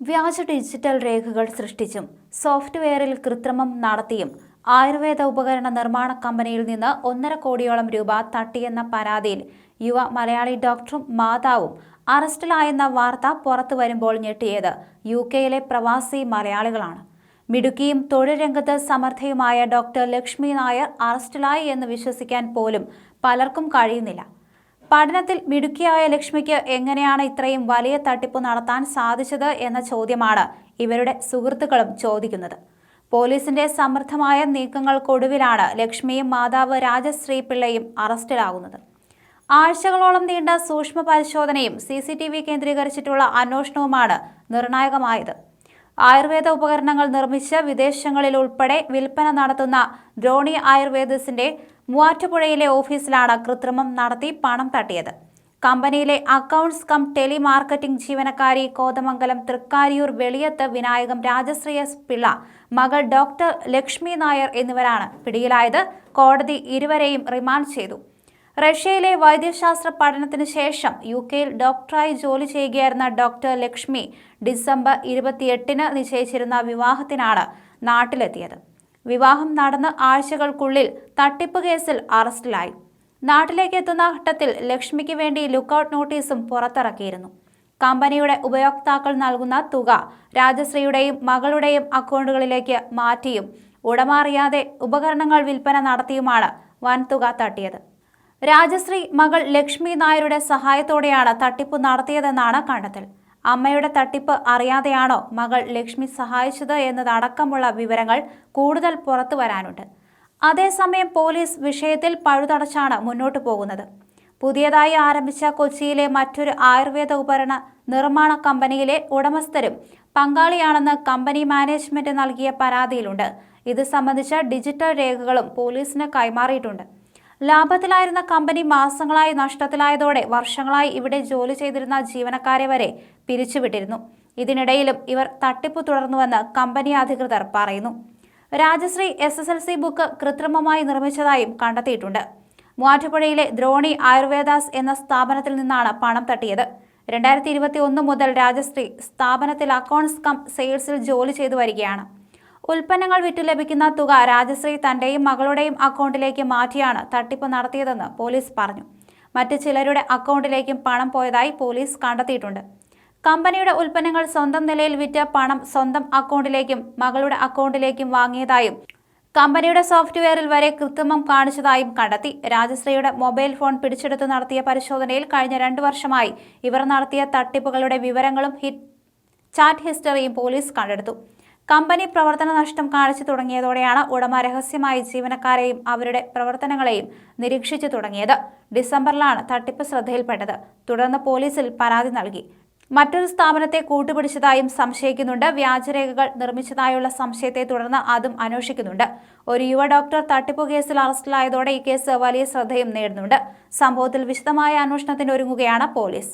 വ്യാജ ഡിജിറ്റൽ രേഖകൾ സൃഷ്ടിച്ചും സോഫ്റ്റ്വെയറിൽ കൃത്രിമം നടത്തിയും ആയുർവേദ ഉപകരണ നിർമ്മാണ കമ്പനിയിൽ നിന്ന് ഒന്നര കോടിയോളം രൂപ തട്ടിയെന്ന പരാതിയിൽ യുവ മലയാളി ഡോക്ടറും മാതാവും അറസ്റ്റിലായെന്ന വാർത്ത പുറത്തു വരുമ്പോൾ ഞെട്ടിയത് യു കെയിലെ പ്രവാസി മലയാളികളാണ്. മിടുക്കിയും തൊഴിൽ രംഗത്ത് സമർത്ഥയുമായ ഡോക്ടർ ലക്ഷ്മി നായർ അറസ്റ്റിലായി എന്ന് വിശ്വസിക്കാൻ പോലും പലർക്കും കഴിയുന്നില്ല. പഠനത്തിൽ മിടുക്കിയായ ലക്ഷ്മിക്ക് എങ്ങനെയാണ് ഇത്രയും വലിയ തട്ടിപ്പ് നടത്താൻ സാധിച്ചത് എന്ന ചോദ്യമാണ് ഇവരുടെ സുഹൃത്തുക്കളും ചോദിക്കുന്നത്. പോലീസിന്റെ സമർത്ഥമായ നീക്കങ്ങൾക്കൊടുവിലാണ് ലക്ഷ്മിയും മാതാവ് രാജശ്രീ പിള്ളയും അറസ്റ്റിലാകുന്നത്. ആഴ്ചകളോളം നീണ്ട സൂക്ഷ്മ പരിശോധനയും സി കേന്ദ്രീകരിച്ചിട്ടുള്ള അന്വേഷണവുമാണ് നിർണായകമായത്. ആയുർവേദ ഉപകരണങ്ങൾ നിർമ്മിച്ച് വിദേശങ്ങളിൽ ഉൾപ്പെടെ വിൽപ്പന നടത്തുന്ന ദ്രോണി ആയുർവേദസിന്റെ മൂവാറ്റുപുഴയിലെ ഓഫീസിലാണ് കൃത്രിമം നടത്തി പണം തട്ടിയത്. കമ്പനിയിലെ അക്കൗണ്ട്സ് കം ടെലിമാർക്കറ്റിംഗ് ജീവനക്കാരി കോതമംഗലം തൃക്കാരിയൂർ വെളിയത്ത് വിനായകം രാജശ്രീയ പിള്ള മകൾ ഡോക്ടർ ലക്ഷ്മി നായർ എന്നിവരാണ് പിടിയിലായത്. കോടതി ഇരുവരെയും റിമാൻഡ് ചെയ്തു. റഷ്യയിലെ വൈദ്യശാസ്ത്ര പഠനത്തിന് ശേഷം യു കെയിൽ ഡോക്ടറായി ജോലി ചെയ്യുകയായിരുന്ന ഡോക്ടർ ലക്ഷ്മി ഡിസംബർ ഇരുപത്തിയെട്ടിന് നിശ്ചയിച്ചിരുന്ന വിവാഹത്തിനാണ് നാട്ടിലെത്തിയത്. വിവാഹം നടന്ന് ആഴ്ചകൾക്കുള്ളിൽ തട്ടിപ്പ് കേസിൽ അറസ്റ്റിലായി. നാട്ടിലേക്ക് എത്തുന്ന ഘട്ടത്തിൽ ലക്ഷ്മിക്ക് വേണ്ടി ലുക്കൌട്ട് നോട്ടീസും പുറത്തിറക്കിയിരുന്നു. കമ്പനിയുടെ ഉപയോക്താക്കൾ നൽകുന്ന തുക രാജശ്രീയുടെയും മകളുടെയും അക്കൗണ്ടുകളിലേക്ക് മാറ്റിയും ഉടമാറിയാതെ ഉപകരണങ്ങൾ വിൽപ്പന നടത്തിയുമാണ് വൻതുക തട്ടിയത്. രാജശ്രീ മകൾ ലക്ഷ്മി നായരുടെ സഹായത്തോടെയാണ് തട്ടിപ്പ് നടത്തിയതെന്നാണ് കണ്ടെത്തൽ. അമ്മയുടെ തട്ടിപ്പ് അറിയാതെയാണോ മകൾ ലക്ഷ്മി സഹായിച്ചത് എന്നതടക്കമുള്ള വിവരങ്ങൾ കൂടുതൽ പുറത്തു വരാനുണ്ട്. അതേസമയം പോലീസ് വിഷയത്തിൽ പഴുതടച്ചാണ് മുന്നോട്ടു പോകുന്നത്. പുതിയതായി ആരംഭിച്ച കൊച്ചിയിലെ മറ്റൊരു ആയുർവേദ ഉപകരണ നിർമ്മാണ കമ്പനിയിലെ ഉടമസ്ഥരും പങ്കാളിയാണെന്ന് കമ്പനി മാനേജ്മെന്റ് നൽകിയ പരാതിയിലുണ്ട്. ഇത് സംബന്ധിച്ച ഡിജിറ്റൽ രേഖകളും പോലീസിന് കൈമാറിയിട്ടുണ്ട്. ലാഭത്തിലായിരുന്ന കമ്പനി മാസങ്ങളായി നഷ്ടത്തിലായതോടെ വർഷങ്ങളായി ഇവിടെ ജോലി ചെയ്തിരുന്ന ജീവനക്കാരെ വരെ പിരിച്ചുവിട്ടിരുന്നു. ഇതിനിടയിലും ഇവർ തട്ടിപ്പ് തുടർന്നുവെന്ന് കമ്പനി അധികൃതർ പറയുന്നു. Rajashree S S L C book കൃത്രിമമായി നിർമ്മിച്ചതായും കണ്ടെത്തിയിട്ടുണ്ട്. മൂവാറ്റുപുഴയിലെ ദ്രോണി ആയുർവേദാസ് എന്ന സ്ഥാപനത്തിൽ നിന്നാണ് പണം തട്ടിയത്. രണ്ടായിരത്തി ഇരുപത്തി ഒന്ന് മുതൽ രാജശ്രീ സ്ഥാപനത്തിൽ അക്കൗണ്ട്സ് കം സെയിൽസിൽ ജോലി ചെയ്തു വരികയാണ്. ഉൽപ്പന്നങ്ങൾ വിറ്റു ലഭിക്കുന്ന തുക രാജശ്രീ തന്റെയും മകളുടെയും അക്കൗണ്ടിലേക്ക് മാറ്റിയാണ് തട്ടിപ്പ് നടത്തിയതെന്ന് പോലീസ് പറഞ്ഞു. മറ്റ് ചിലരുടെ അക്കൗണ്ടിലേക്കും പണം പോയതായി പോലീസ് കണ്ടെത്തിയിട്ടുണ്ട്. കമ്പനിയുടെ ഉൽപ്പന്നങ്ങൾ സ്വന്തം നിലയിൽ വിറ്റ പണം സ്വന്തം അക്കൗണ്ടിലേക്കും മകളുടെ അക്കൗണ്ടിലേക്കും വാങ്ങിയതായും കമ്പനിയുടെ സോഫ്റ്റ്വെയറിൽ വരെ കൃത്രിമം കാണിച്ചതായും കണ്ടെത്തി. രാജശ്രീയുടെ മൊബൈൽ ഫോൺ പിടിച്ചെടുത്ത് നടത്തിയ പരിശോധനയിൽ കഴിഞ്ഞ രണ്ടു വർഷമായി ഇവർ നടത്തിയ തട്ടിപ്പുകളുടെ വിവരങ്ങളും ഹിറ്റ് ചാറ്റ് ഹിസ്റ്ററിയും പോലീസ് കണ്ടെടുത്തു. കമ്പനി പ്രവർത്തന നഷ്ടം കാണിച്ചു തുടങ്ങിയതോടെയാണ് ഉടമ രഹസ്യമായി ജീവനക്കാരെയും അവരുടെ പ്രവർത്തനങ്ങളെയും നിരീക്ഷിച്ചു തുടങ്ങിയത്. ഡിസംബറിലാണ് തട്ടിപ്പ് ശ്രദ്ധയിൽപ്പെട്ടത്. തുടർന്ന് പോലീസിൽ പരാതി നൽകി. മറ്റൊരു സ്ഥാപനത്തെ കൂട്ടുപിടിച്ചതായും സംശയിക്കുന്നുണ്ട്. വ്യാജരേഖകൾ നിർമ്മിച്ചതായുള്ള സംശയത്തെ തുടർന്ന് അതും അന്വേഷിക്കുന്നുണ്ട്. ഒരു യുവ ഡോക്ടർ തട്ടിപ്പ് കേസിൽ അറസ്റ്റിലായതോടെ ഈ കേസ് വലിയ ശ്രദ്ധയും നേടുന്നുണ്ട്. സംഭവത്തിൽ വിശദമായ അന്വേഷണത്തിന് ഒരുങ്ങുകയാണ് പോലീസ്.